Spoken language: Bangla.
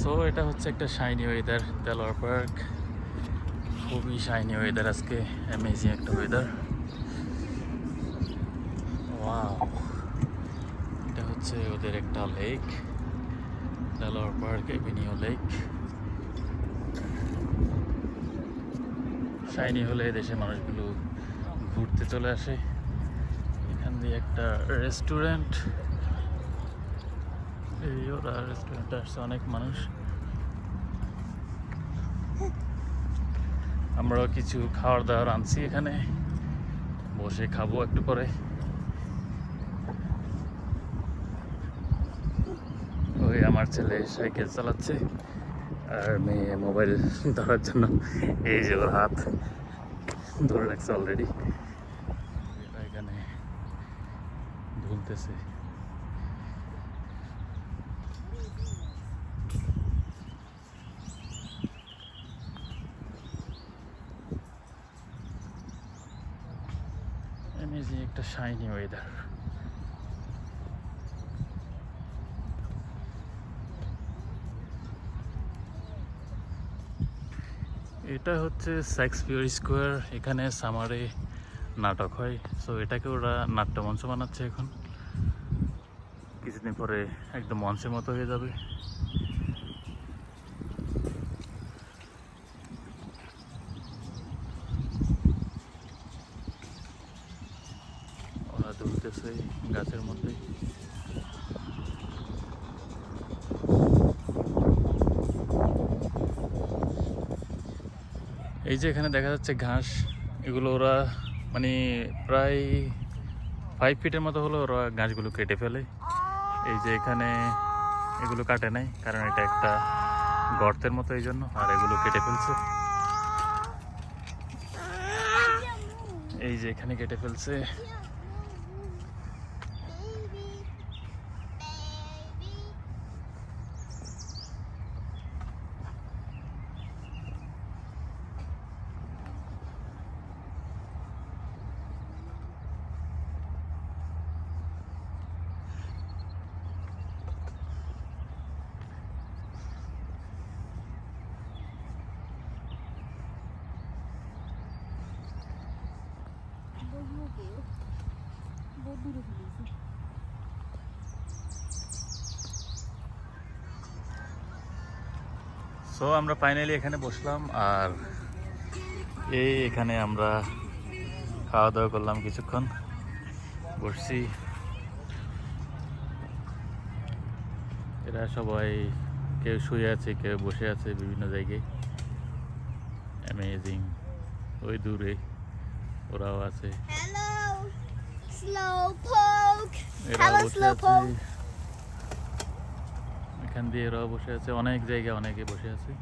সো এটা হচ্ছে একটা শাইনি ওয়েদার দেলোয়ার পার্ক খুবই শাইনি ওয়েদার আজকে অ্যামেজিং একটা ওয়েদার এটা হচ্ছে ওদের একটা lake Delaware park avenue lake shiny হলে দেশের মানুষগুলো ঘুরতে চলে আসে। এখান দিয়ে একটা রেস্টুরেন্ট এই রেস্টুরেন্টে আসছে অনেক মানুষ। আমরাও কিছু খাওয়ার দাওয়ার আনছি এখানে। বসে খাব একটু পরে। ওই আমার ছেলে সাইকেল চালাচ্ছে, আর মেয়ে মোবাইল ধরার জন্য এই যে ওর হাত ধরে রাখছে অলরেডি এখানে ঝুলতেছে অ্যামেজিং একটা শাইনি ওয়েদার এটা হচ্ছে শেক্সপিয়র স্কোয়ার এখানে সামারে নাটক হয়। সো এটাকে ওরা নাট্যমঞ্চ বানাচ্ছে এখন। কিছুদিন পরে একদম মঞ্চের মতো হয়ে যাবে। ওরা দুলতেছে গাছের মধ্যে। এই যে এখানে দেখা যাচ্ছে ঘাস, এগুলো ওরা মানে প্রায় ফাইভ ফিটের মতো হলো ওরা গাছগুলো কেটে ফেলে। এই যে এখানে এগুলো কাটে নাই, কারণ এটা একটা গর্তের মতো এই জন্য, আর এগুলো কেটে ফেলছে। এই যে এখানে কেটে ফেলছে। সো আমরা ফাইনালি এখানে বসলাম আর এই এখানে আমরা খাওয়া দাওয়া করলাম কিছুক্ষণ। বসছি। এরা সবাই কেউ শুয়ে আছে, কেউ বসে আছে বিভিন্ন জায়গায়। অ্যামেজিং ওই দূরে। ওরাও আছে। এখান দিয়ে এরাও বসে আছে। অনেক জায়গায় অনেকে বসে আছে।